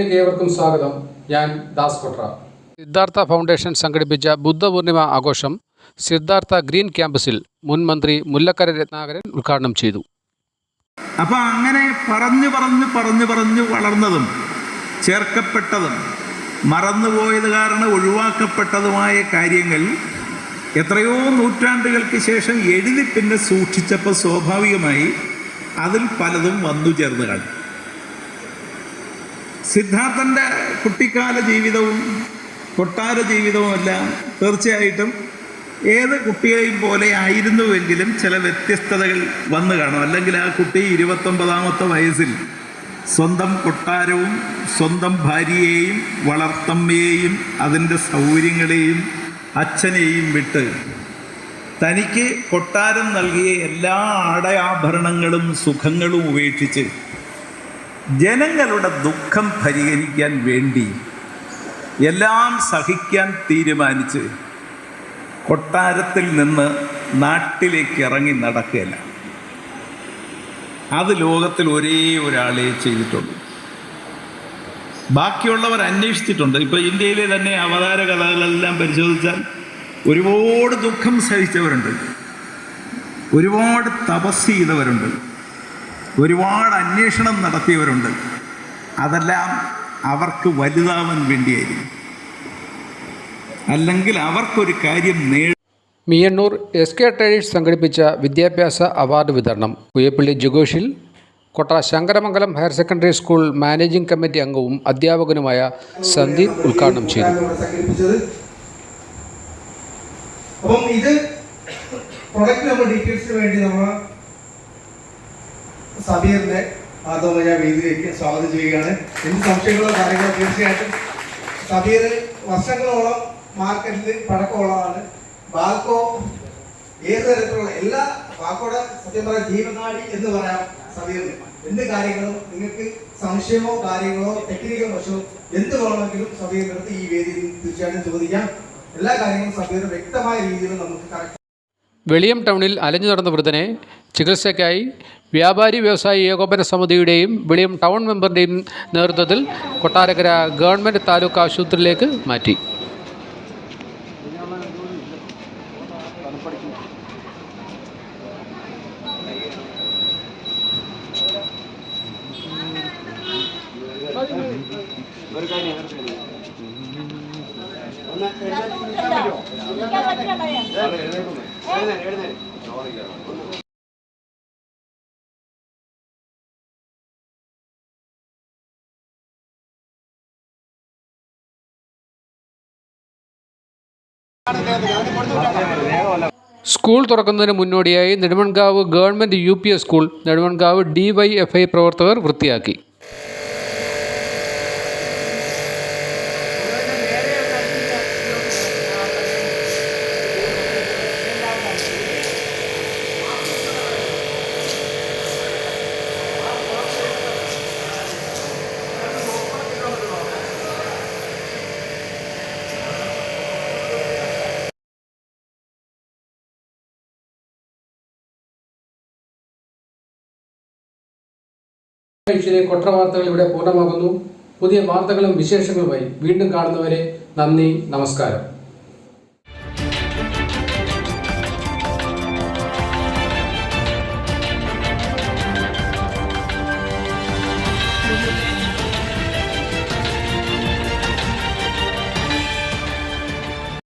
വാർത്തകളിലേക്ക് ഏവർക്കും സ്വാഗതം. ഞാൻ ദാസ് കൊട്ര. സിദ്ധാർത്ഥ ഫൗണ്ടേഷൻ സംഘടിപ്പിച്ച ബുദ്ധപൂർണിമ ആഘോഷം സിദ്ധാർത്ഥ ഗ്രീൻ ക്യാമ്പസിൽ മുൻ മന്ത്രി മുല്ലക്കര രത്നാകരൻ ഉദ്ഘാടനം ചെയ്തു. അപ്പൊ അങ്ങനെ പറഞ്ഞു പറഞ്ഞു പറഞ്ഞു പറഞ്ഞു വളർന്നതും ചേർക്കപ്പെട്ടതും മറന്നുപോയത് കാരണം ഒഴിവാക്കപ്പെട്ടതുമായ കാര്യങ്ങൾ എത്രയോ നൂറ്റാണ്ടുകൾക്ക് ശേഷം എഴുതി പിന്നെ സൂക്ഷിച്ചപ്പോൾ സ്വാഭാവികമായി അതിൽ പലതും വന്നു ചേർന്ന് കാണും. സിദ്ധാർത്ഥന്റെ കുട്ടിക്കാല ജീവിതവും കൊട്ടാര ജീവിതവും എല്ലാം തീർച്ചയായിട്ടും ഏത് കുട്ടിയെയും പോലെ ആയിരുന്നുവെങ്കിലും ചില വ്യത്യസ്തതകൾ വന്നു കാണും. അല്ലെങ്കിൽ ആ കുട്ടി ഇരുപത്തൊമ്പതാമത്തെ വയസ്സിൽ സ്വന്തം കൊട്ടാരവും സ്വന്തം ഭാര്യയെയും വളർത്തമ്മയെയും അതിന്റെ സൗകര്യങ്ങളെയും അച്ഛനെയും വിട്ട് തനിക്ക് കൊട്ടാരം നൽകിയ എല്ലാ ആടയാഭരണങ്ങളും സുഖങ്ങളും ഉപേക്ഷിച്ച് ജനങ്ങളുടെ ദുഃഖം പരിഹരിക്കാൻ വേണ്ടി എല്ലാം സഹിക്കാൻ തീരുമാനിച്ച് കൊട്ടാരത്തിൽ നിന്ന് നാട്ടിലേക്ക് ഇറങ്ങി നടക്കുകയല്ല. അത് ലോകത്തിൽ ഒരേ ഒരാളെ ചെയ്തിട്ടുള്ളൂ ബാക്കിയുള്ളവർ അന്വേഷിച്ചിട്ടുണ്ട്. ഇപ്പോൾ ഇന്ത്യയിലെ തന്നെ അവതാര കഥകളെല്ലാം പരിശോധിച്ചാൽ ഒരുപാട് ദുഃഖം സഹിച്ചവരുണ്ട്. ഒരുപാട് തപസ് ചെയ്തവരുണ്ട്. ഒരുപാട് അന്വേഷണം നടത്തിയവരുണ്ട്. അതെല്ലാം അവർക്ക് വലുതാവാൻ വേണ്ടിയായിരുന്നു അല്ലെങ്കിൽ അവർക്കൊരു കാര്യം നേടി മിയണ്ണൂർ എസ് കെ ട്രേഡേഴ്സ് സംഘടിപ്പിച്ച വിദ്യാഭ്യാസ അവാർഡ് വിതരണം. കുയപ്പള്ളി ജുഗോഷിൽ കൊട്ട Sankaramangalam higher secondary school managing committee അംഗവും അധ്യാപകനുമായ സന്ദീപ് ഉദ്ഘാടനം ചെയ്തു. അപ്പം ഇത് പ്രൊഡക്റ്റ് നമ്മൾ ഡീറ്റെയിൽസിന് വേണ്ടി നമ്മൾ സബീറിനെ ആദ്യമായി വേദിയിലേക്ക് സ്വാഗതം ചെയ്യുകയാണ്. എന്ത് സംശയങ്ങളോ കാര്യങ്ങളോ തീർച്ചയായിട്ടും. സബീർ വർഷങ്ങളോളം മാർക്കറ്റിൽ പഴക്കമുള്ളതാണ്. ബാൽക്കോ ഏത് തരത്തിലുള്ള എല്ലാ ബാക്കോടെ സത്യം പറയാൻ ജീവനാടി എന്ന് പറയാം സബീറിന് എന്ത് കാര്യങ്ങളും നിങ്ങൾക്ക് സംശയമോ കാര്യങ്ങളോ ടെക്നിക്കൽ വശമോ എന്ത് വേണമെങ്കിലും സബീറിന്റെ അടുത്ത് ഈ വേദിയിൽ തീർച്ചയായിട്ടും ചോദിക്കാം. എല്ലാ കാര്യങ്ങളും സബീർ വ്യക്തമായ രീതിയിൽ നമുക്ക് കറക്റ്റ് വെളിയം ടൗണിൽ അലഞ്ഞു നടന്ന വൃദ്ധനെ ചികിത്സയ്ക്കായി വ്യാപാരി വ്യവസായി ഏകോപന സമിതിയുടെയും വിളിയം ടൗൺ മെമ്പറിന്റെയും നേതൃത്വത്തിൽ കൊട്ടാരക്കര ഗവൺമെന്റ് താലൂക്ക് ആശുപത്രിയിലേക്ക് മാറ്റി. സ്കൂൾ തുറക്കുന്നതിന് മുന്നോടിയായി Nedumonkavu government U P S school Nedumonkavu D Y F I പ്രവർത്തകർ വൃത്തിയാക്കി. ആഴ്ചയിലെ കൊട്ട വാർത്തകൾ ഇവിടെ പൂർണമാകുന്നു. പുതിയ വാർത്തകളും വിശേഷങ്ങളുമായി വീണ്ടും കാണുന്നവരെ നന്ദി നമസ്കാരം.